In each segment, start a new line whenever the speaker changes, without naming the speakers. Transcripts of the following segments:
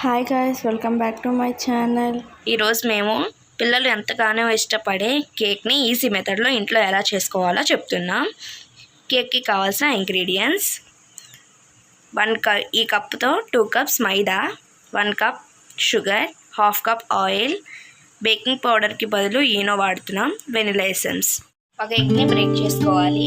Hi guys welcome back to my channel
ఈరోజు మేము పిల్లలు ఎంతగానో ఇష్టపడే కేక్ని ఈజీ మెథడ్లో ఇంట్లో ఎలా చేసుకోవాలో చెప్తున్నాం. కేక్కి కావాల్సిన ఇంగ్రీడియంట్స్ వన్ కప్ ఈ కప్తో two cups maida one cup sugar half cup oil baking పౌడర్కి బదులు ఈనో వాడుతున్నాం వెనిలా ఎసెన్స్ ఒక ఎగ్ని బ్రేక్ చేసుకోవాలి.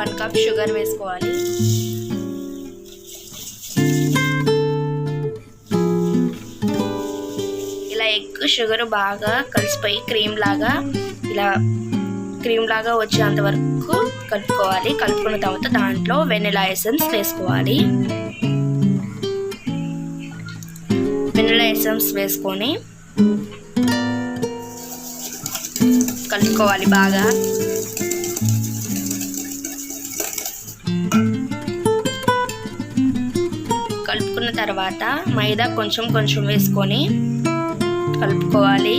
వన్ కప్ షుగర్ వేసుకోవాలి. ఇలా ఎగ్ షుగర్ బాగా కలిసిపోయి క్రీమ్ లాగా ఇలా క్రీమ్ లాగా వచ్చేంత వరకు కలుపుకోవాలి. కలుపుకున్న తర్వాత దాంట్లో వెనిలా ఎసెన్స్ వేసుకోవాలి. వెనిలా ఎసెన్స్ వేసుకొని కలుపుకోవాలి బాగా. కలుపుకున్న తర్వాత మైదా కొంచెం కొంచెం వేసుకొని కలుపుకోవాలి.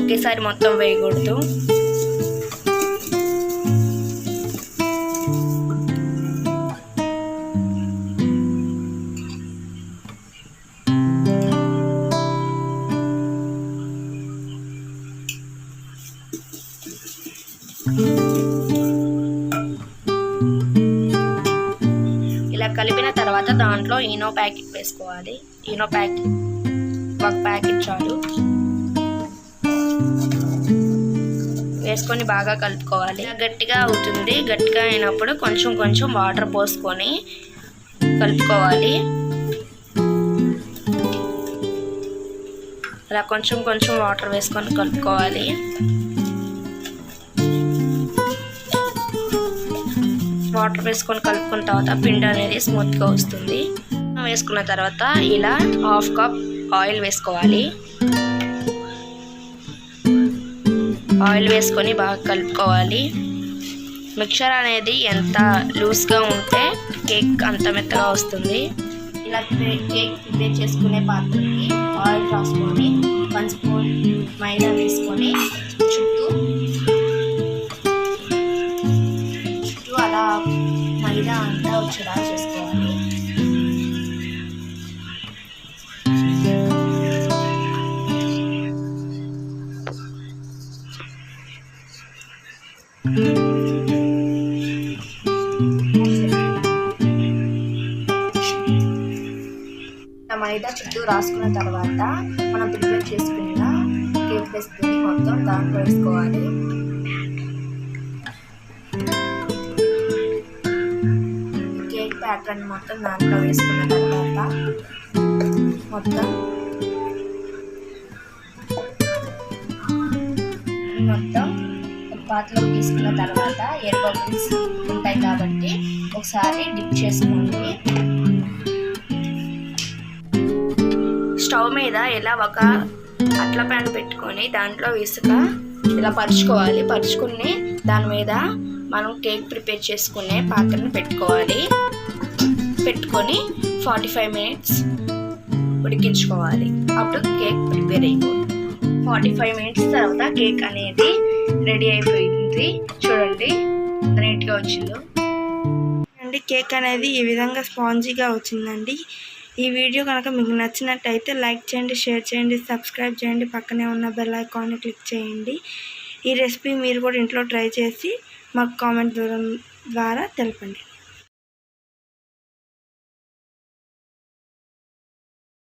ఒకేసారి మొత్తం వేయకూడదు. కలిపిన తర్వాత దాంట్లో ఈనో ప్యాకెట్ వేసుకోవాలి. ఈనో ప్యాకెట్ ఒక ప్యాకెట్ చాలు. వేసుకొని బాగా కలుపుకోవాలి. గట్టిగా అవుతుంది. గట్టిగా అయినప్పుడు కొంచెం కొంచెం వాటర్ పోసుకొని కలుపుకోవాలి. అలా కొంచెం కొంచెం వాటర్ వేసుకొని కలుపుకోవాలి. వాటర్ వేసుకొని కలుపుకున్న తర్వాత పిండి అనేది స్మూత్గా వస్తుంది. వేసుకున్న తర్వాత ఇలా హాఫ్ కప్ ఆయిల్ వేసుకోవాలి. ఆయిల్ వేసుకొని బాగా కలుపుకోవాలి. మిక్చర్ అనేది ఎంత లూజ్గా ఉంటే కేక్ అంత మెత్తగా వస్తుంది. ఇలా కేక్ ప్రిపేర్ చేసుకునే పాత్రకి ఆయిల్ రాసుకొని వన్ స్పూన్ మైదా వేసుకొని చుట్టూ మైదా అంతా వచ్చేలా చేసుకోవాలి మైదా చుట్టూ రాసుకున్న తర్వాత మనం ప్రిపేర్ చేసుకున్న కేక్ వేసుకుని మొత్తం దాంట్లో వేసుకోవాలి. కేక్ ప్యాటర్న్ మొత్తం దాంట్లో వేసుకున్న తర్వాత మొత్తం. మొత్తం ఒక పాత్రలో తీసుకున్న తర్వాత ఎయిర్ బబుల్స్ ఉంటాయి కాబట్టి ఒకసారి డిప్ చేసుకోండి. స్టవ్ మీద ఇలా ఒక అట్ల ప్యాన్ పెట్టుకొని దాంట్లో ఇసుక ఇలా పరుచుకోవాలి. పరుచుకుని దాని మీద మనం కేక్ ప్రిపేర్ చేసుకునే పాత్రను పెట్టుకోవాలి. పెట్టుకొని ఫార్టీ ఫైవ్ మినిట్స్ ఉడికించుకోవాలి. అప్పుడు కేక్ ప్రిపేర్ అయిపోతుంది. ఫార్టీ ఫైవ్ మినిట్స్ తర్వాత కేక్ అనేది రెడీ అయిపోయింది. చూడండి ఎంత నీట్గా వచ్చిందో.
అండి కేక్ అనేది ఈ విధంగా స్పాంజీగా వచ్చిందండి. ఈ వీడియో కనుక మీకు నచ్చినట్టయితే లైక్ చేయండి షేర్ చేయండి సబ్స్క్రైబ్ చేయండి. పక్కనే ఉన్న బెల్ ఐకాన్ని క్లిక్ చేయండి. ఈ రెసిపీ మీరు కూడా ఇంట్లో ట్రై చేసి మాకు కామెంట్ ద్వారా తెలపండి.